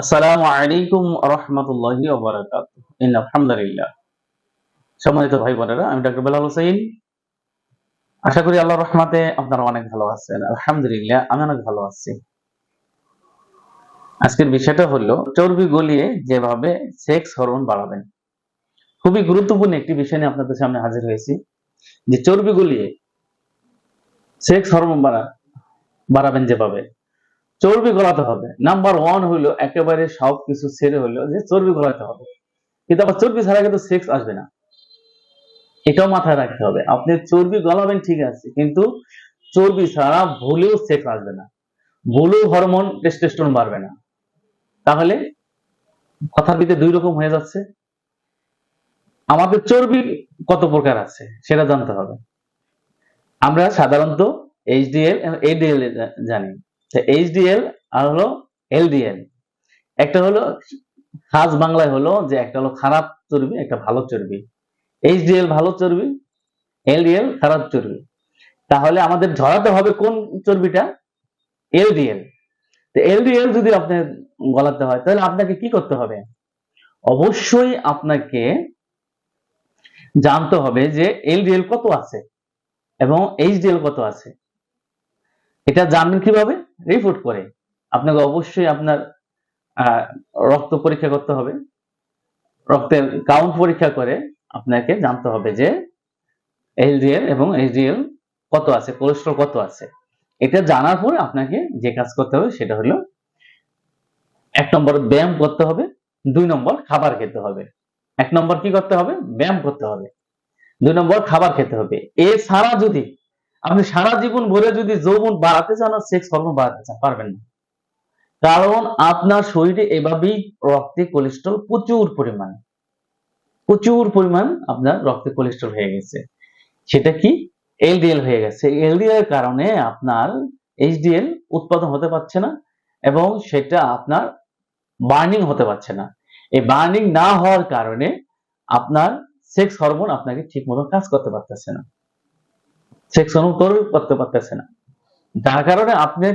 আসসালামু আলাইকুম রহমতুল্লাহি আলহামদুলিল্লাহ। সম্মানিত ভাই বোনেরা, আমি ডক্টর বেলাল হোসেন। আশা করি আল্লাহ রহমাতে আপনারা অনেক ভালো আছেন। আলহামদুলিল্লাহ, আমি অনেক ভালো আছি। আজকের বিষয়টা হলো, চর্বি গলিয়ে যেভাবে সেক্স হরমোন বাড়াবেন। খুবই গুরুত্বপূর্ণ একটি বিষয় নিয়ে আপনাদের সামনে হাজির হয়েছি, যে চর্বি গলিয়ে সেক্স হরমোন বাড়া বাড়াবেন যেভাবে। চর্বি গলাতে হবে। নাম্বার ওয়ান হলো একেবারে সব কিছু ছেড়ে হলো যে চর্বি গলাতে হবে। কিন্তু আবার চর্বি ছাড়া কিন্তু সেক্স আসবে না। এটাও মাথায় রাখতে হবে। আপনি চর্বি গলাবেন ঠিক আছে, কিন্তু চর্বি ছাড়া ভুলেও সেক্স আসবে না। ভুলেও হরমোন টেস্টোস্টেরন বাড়বে না। তাহলে কথার ভিতরে দুই রকম হয়ে যাচ্ছে। আমাদের চর্বি কত প্রকার আছে সেটা জানতে হবে। আমরা সাধারণত এইচডিএল এডিএল জানি। এইচডিএল আর হলো এলডিএল একটা হলো খাস বাংলায় হলো যে একটা হলো খারাপ চর্বি, একটা ভালো চর্বি। এইচডিএল ভালো চর্বি এলডিএল খারাপ চর্বি। তাহলে আমাদের ধরাতে হবে কোন চর্বিটা? এলডিএল তো এলডিএল যদি আপনি গলাতে হয়, তাহলে আপনাকে কি করতে হবে? অবশ্যই আপনাকে জানতে হবে যে এলডিএল কত আছে এবং এইচডিএল কত আছে। এটা জানবেন কীভাবে? রিপোর্ট করে। আপনাকে অবশ্যই আপনার রক্ত পরীক্ষা করতে হবে। রক্তের কাউন্ট পরীক্ষা করে আপনাকে জানতে হবে যে এলডিএল এবং এইচডিএল কত আছে কোলেস্ট্রল কত আছে। এটা জানার পর আপনাকে যে কাজ করতে হবে সেটা হলো এক নম্বর ব্যায়াম করতে হবে, দুই নম্বর খাবার খেতে হবে। এক নম্বর কি করতে হবে? ব্যায়াম করতে হবে। দুই নম্বর খাবার খেতে হবে। এছাড়া যদি আপনি সারা জীবন ভরে যদি যৌবন বাড়াতে চান, আর সেক্স হরমোন বাড়াতে চান, পারবেন না। কারণ আপনার শরীরে এভাবেই রক্তে কোলেস্ট্রল প্রচুর পরিমাণ। প্রচুর পরিমাণ আপনার রক্তে কোলেস্ট্রল হয়ে গেছে। সেটা কি? এলডিএল হয়ে গেছে। এলডিএল এর কারণে আপনার এইচডিএল উৎপাদন হতে পারছে না এবং সেটা আপনার বার্নিং হতে পারছে না। এই বার্নিং না হওয়ার কারণে আপনার সেক্স হরমোন আপনাকে ঠিক মতো কাজ করতে পারতেছে না। সেক্স তৈরি করতে পারতেছে না। যার কারণে আপনি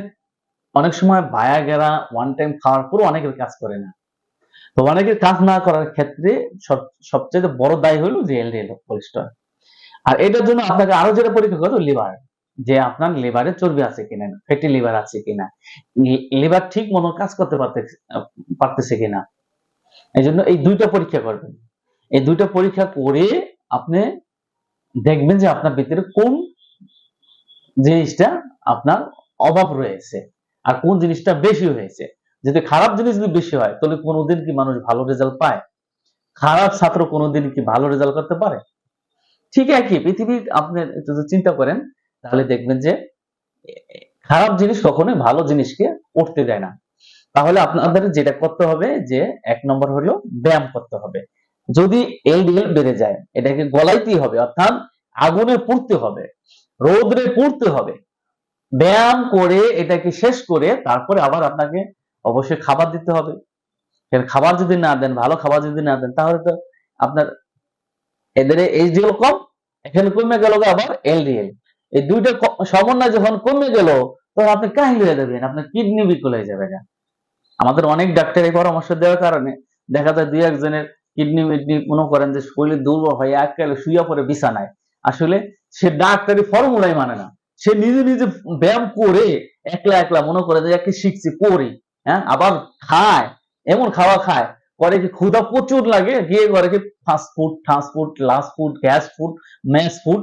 অনেক সময় বায়া গেরা ওয়ান টাইম খাওয়ার পরও অনেকের কাজ করে না। তো অনেকের কাজ না করার ক্ষেত্রে সবচেয়ে বড় দায়ী হলো যে এলডিএল কোলেস্ট্রল আর এটার জন্য আপনাকে আরও যেটা পরীক্ষা করতে লিভার। যে আপনার লিভারে চর্বি আছে কিনা, ফ্যাটি লিভার আছে কিনা, লিভার ঠিক মতো কাজ করতে পারতেছে কিনা। এই জন্য এই দুইটা পরীক্ষা করবেন। এই দুইটা পরীক্ষা করে আপনি দেখবেন যে আপনার ভিতরে কোন জিনিসটা আপনার অভাব রয়েছে। আর কোন জিনিসটা বেশি হয়েছে? যদি খারাপ জিনিস যদি বেশি হয়, তাহলে কোনোদিন কি মানুষ ভালো রেজাল্ট পায়? খারাপ ছাত্র কোনোদিন কি ভালো রেজাল্ট করতে পারে? ঠিক একই, পৃথিবীর আপনি যদি চিন্তা করেন, তাহলে দেখবেন যে, খারাপ জিনিস কখনোই ভালো জিনিসকে উঠতে দেয় না। তাহলে আপনাদের যেটা করতে হবে যে, এক নম্বর হলো ব্যায়াম করতে হবে। যদি এলডিএল বেড়ে যায়, এটাকে গলাইতেই হবে, অর্থাৎ আগুনে পুড়তে হবে। রোদ্রে পুড়তে হবে। ব্যায়াম করে এটাকে শেষ করে তারপরে আবার আপনাকে অবশ্যই খাবার দিতে হবে। খাবার যদি না দেন, ভালো খাবার যদি না দেন, তাহলে তো আপনার এদের এইচডিএল কম, এখানে কমে গেল আবার এলডিএল। এই দুইটা সমন্বয় যখন কমে গেল, তখন আপনি কাহিল হয়ে যাবেন, আপনার কিডনি বিকল হয়ে যাবে না আমাদের অনেক ডাক্তার এই পরামর্শ দেওয়ার কারণে দেখা যায় দুই একজনের কিডনি মিডনি মনে করেন যে শরীরে দুর্বল হয়ে একেবারে শুয়ে পড়ে বিছানায়। আসলে সে ডাক্তারি ফর্মুলাই মানে না। সে নিজে নিজে ব্যায়াম করে একলা একলা মনে করে যে একে শিখছি, করি হ্যাঁ? আবার খায়, এমন খাওয়া খায় করে কি ক্ষুধা প্রচুর লাগে, গিয়ে করে কি fast food fast food last food gas food mass food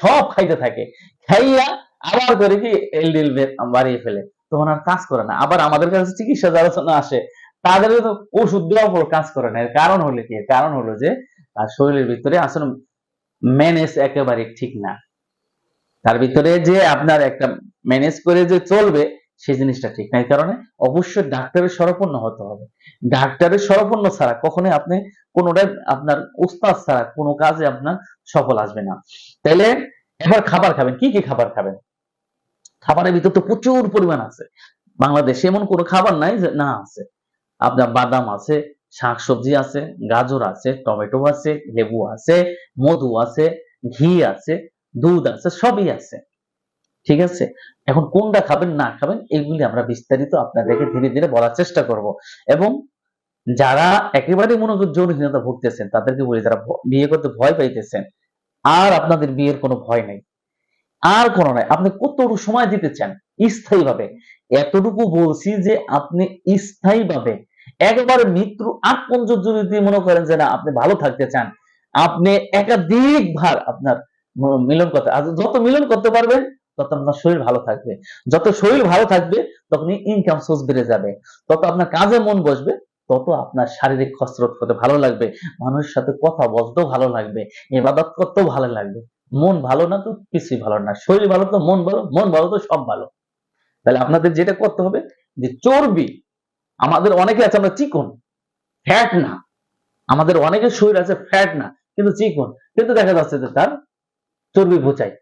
সব খাইতে থাকে। খাইয়া আবার করে কি এলডিএল বাড়িয়ে ফেলে। তখন আর কাজ করে না। আবার আমাদের কাছে চিকিৎসা যারা আসে তাদের তো ওষুধ দেওয়ার পর কাজ করে না। এর কারণ হলো কি? কারণ হলো যে, তার শরীরের ভিতরে আসলে ম্যানেজ একেবারে ঠিক না। তার ভিতরে যে আপনার একটা ম্যানেজ করে যে চলবে, সেই জিনিসটা ঠিক না। এই কারণে অবশ্যই ডাক্তারের শরণাপন্ন হতে হবে। ডাক্তারের শরণাপন্ন ছাড়া কখনোই আপনি কোনোটা আপনার উস্তাদ ছাড়া কোনো কাজে আপনার সফল আসবে না। তাহলে এবার খাবার খাবেন। কি কি খাবার খাবেন? খাবারের ভিতর তো প্রচুর পরিমাণ আছে। বাংলাদেশে এমন কোনো খাবার নাই যে না আছে। আপনার বাদাম আছে শাকসবজি আছে, গাজর আছে, টমেটো আছে, লেবু আছে, মধু আছে, ঘি আছে, দুধ আছে, সবই আছে। ঠিক আছে? এখন কোনটা খাবেন, না খাবেন, এগুলি আমরা বিস্তারিত আপনাদেরকে ধীরে ধীরে বলার চেষ্টা করব। এবং যারা একেবারে মনোযোগ যৌনহীনতা ভুগতেছেন, তাদেরকে বলি, যারা বিয়ে করতে ভয় পাইতেছেন, আর আপনাদের বিয়ের কোনো ভয় নেই। আর কোনো নাই। আপনি কতটুকু সময় দিতে চান? স্থায়ী ভাবে এতটুকু বলছি যে, আপনি স্থায়ী ভাবে একবারে মৃত্যু পর্যন্ত যদি মনে করেন যে না, আপনি ভালো থাকতে চান, আপনি একাধিক ভার আপনার মিলন করতে যত মিলন করতে পারবেন তত আপনার শরীর ভালো থাকবে। যত শরীর ভালো থাকবে তখন ইনকাম সোর্স বেড়ে যাবে। তত আপনার কাজে মন বসবে, তত আপনার শারীরিক কসরত করতে ভালো লাগবে। মানুষের সাথে কথা বলতেও ভালো লাগবে, ইবাদত করতেও ভালো লাগবে। মন ভালো না তো কিছুই ভালো না। শরীর ভালো তো মন ভালো মন ভালো তো সব ভালো। তাহলে আপনাদের যেটা করতে হবে যে চর্বি আমাদের অনেকে আছে আমরা চিকন। ফ্যাট না। আমাদের অনেকের শরীর আছে ফ্যাট না, কিন্তু চিকন। কিন্তু দেখা যাচ্ছে যে তার চর্বি বোঝাই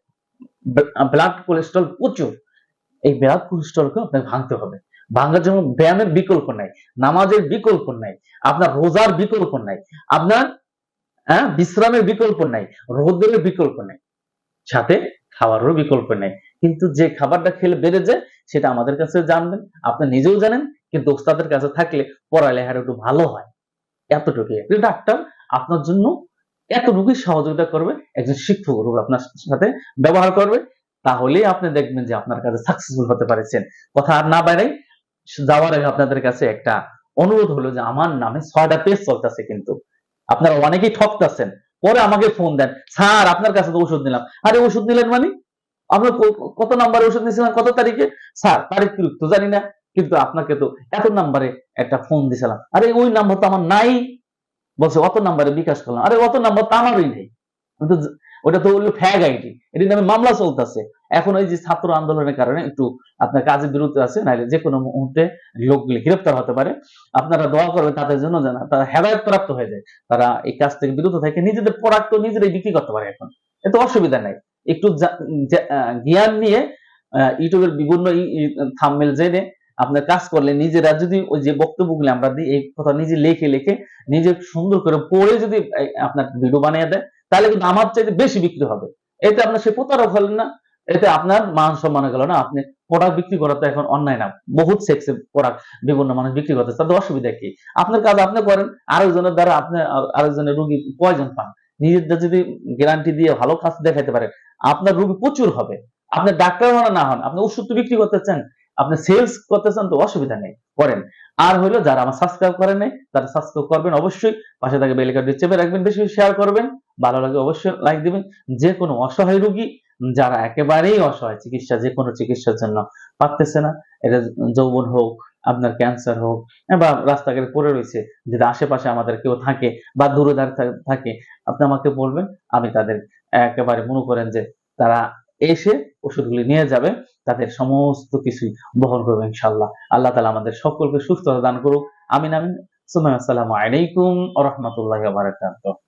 ব্লাড কোলেস্ট্রল প্রচুর। এই ব্লাড কোলেস্ট্রলকে আপনাকে ভাঙতে হবে। ভাঙার জন্য ব্যায়ামের বিকল্প নাই, নামাজের বিকল্প নাই, আপনার রোজার বিকল্প নাই, আপনার বিশ্রামের বিকল্প নাই, রোদের বিকল্প নাই, সাথে খাওয়ারও বিকল্প নেই। কিন্তু যে খাবারটা খেলে বেড়ে যায়, সেটা আমাদের কাছে জানবেন, আপনি নিজেও জানেন কিন্তু ওস্তাদের কাছে থাকলে পড়ালেখার একটু ভালো হয়। এতটুকুই। একটি ডাক্তার, আপনার জন্য এতটুকুই সহযোগিতা করবে, একজন শিক্ষক রূপে আপনার সাথে ব্যবহার করবে, তাহলেই আপনি দেখবেন যে আপনার কাছে সাকসেসফুল হতে পারছেন। কথা আর না বাইরে যাওয়ার আগে আপনাদের কাছে একটা অনুরোধ হলো যে আমার নামে ছয়টা পেজ চলতেছে কিন্তু। আপনারা অনেকেই ঠকতেছেন, পরে আমাকে ফোন দেন, স্যার, আপনার কাছে তো ওষুধ নিলাম। আরে, ওষুধ নিলেন মানে? আপনার কত নাম্বারে ওষুধ নিয়েছিলেন কত তারিখে? স্যার, তারিখ তো জানি না। কিন্তু আপনাকে তো এত নাম্বারে একটা ফোন দিয়েছিলাম আরে, ওই নাম্বার তো আমার নাই। বলছে, অত নাম্বারে বিকাশ করলাম। আরে, অত নাম্বার তো আমারই নেই। ওটা তো হলো ফ্যাগ আইডি এটির নামে মামলা চলতেছে। এখন ওই যে ছাত্র আন্দোলনের কারণে একটু আপনার কাজের বিরুদ্ধে আছে, নাহলে যে কোনো মুহূর্তে লোকগুলি গ্রেপ্তার হতে পারে। আপনারা দোয়া করবেন তাদের জন্য যেন তারা হেদায়ত প্রাপ্ত হয়ে যায়। তারা এই কাজ থেকে বিরত থাকে। নিজেদের প্রোডাক্ট নিজেরাই বিক্রি করতে পারে এখন। এত অসুবিধা নাই। একটু জ্ঞান নিয়ে ইউটিউবের বিভিন্ন থামমেল জেনে আপনার কাজ করলে নিজেরা যদি ওই যে বক্তব্যগুলি আমরা দিই, এই কথা নিজে লিখে লিখে নিজে সুন্দর করে পড়ে যদি আপনার ভিডিও বানিয়ে দেয়, তাহলে কিন্তু আমার চাইতে বেশি বিক্রি হবে। এতে আপনার সে প্রতারক হলেন না, এতে আপনার মান সম্মানে গেল না, আপনি প্রোডাক্ট বিক্রি করা তো এখন অন্যায় না, বহুত সেক্সে প্রোডাক্ট বিভিন্ন মানুষ বিক্রি করতে তাদের অসুবিধা কি? আপনার কাজ আপনি করেন, আরেকজনের দ্বারা আপনি আরেকজনের রুগী প্রয়োজন পান। নিজেদের যদি গ্যারান্টি দিয়ে ভালো কাজ দেখাতে পারেন, আপনার রুগী প্রচুর হবে। আপনি ডাক্তার হন না হন, আপনি ওষুধ তো বিক্রি করতে চান আপনি সেলস করতে চান তো অসুবিধা নেই, করেন। আর হলো যারা আমার সাবস্ক্রাইব করেন নাই, তারা সাবস্ক্রাইব করবেন অবশ্যই, পাশে থাকে বেল আইকনটি চেপে রাখবেন, বেশি শেয়ার করবেন, ভালো লাগে অবশ্যই লাইক দিবেন। যে কোনো অসহায় রোগী, যারা একেবারেই অসহায়, চিকিৎসা, যে কোনো চিকিৎসার জন্য পারতেছে না, এটা যৌবন হোক, আপনার ক্যান্সার হোক, বা রাস্তাঘাটে পড়ে রয়েছে, যদি আশেপাশে আমাদের কেউ থাকে, বা দূরে দাঁড় থাকে, আপনি আমাকে বলবেন, আমি তাদের একেবারে মনে করেন যে তারা এসে ওষুধগুলি নিয়ে যাবে তাদের সমস্ত কিছুই বহন করবে ইনশাল্লাহ আল্লাহ তালা আমাদের সকলকে সুস্থতা দান করুক। আমিন আমিন। সুমাই আলাইকুম রহমতুল্লাহ বারাকাতুহু।